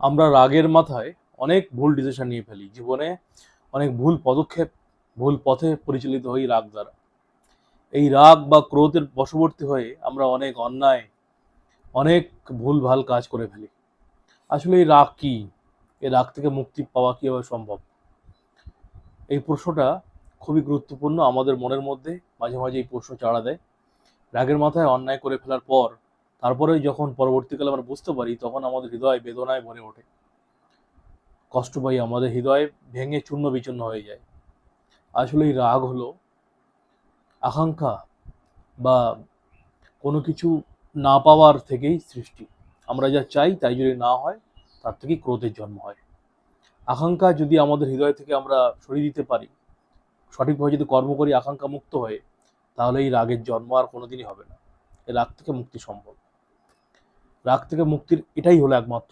আমরা রাগের মাথায় অনেক ভুল ডিসিশন নিয়ে ফেলি। জীবনে অনেক ভুল পদক্ষেপ, ভুল পথে পরিচালিত হই রাগ দ্বারা। এই রাগ বা ক্রোধের বশবর্তী হয়ে আমরা অনেক অন্যায়, অনেক ভুল ভালো কাজ করে ফেলি। আসলে এই রাগ কি? এই রাগ থেকে মুক্তি পাওয়া কীভাবে সম্ভব? এই প্রশ্নটা খুবই গুরুত্বপূর্ণ আমাদের মনের মধ্যে মাঝে মাঝে এই প্রশ্ন চাড়া দেয়। রাগের মাথায় অন্যায় করে ফেলার পর তারপরে যখন পরবর্তীকালে আমরা বুঝতে পারি, তখন আমাদের হৃদয় বেদনায় ভরে ওঠে। কষ্ট পাই, আমাদের হৃদয় ভেঙে চূর্ণ বিচূর্ণ হয়ে যায়। আসলে এই রাগ হলো, আকাঙ্ক্ষা বা কোনো কিছু না পাওয়ার থেকেই সৃষ্টি। আমরা যা চাই তাই যদি না হয়, তার থেকেই ক্রোধের জন্ম হয়। আকাঙ্ক্ষা যদি আমাদের হৃদয় থেকে আমরা সরিয়ে দিতে পারি, সঠিকভাবে যদি কর্ম করি, আকাঙ্ক্ষা মুক্ত হয়ে, তাহলে এই রাগের জন্ম আর কোনোদিনই হবে না। এই রাগ থেকে মুক্তি সম্ভব। রাগ থেকে মুক্তির এটাই হলো একমাত্র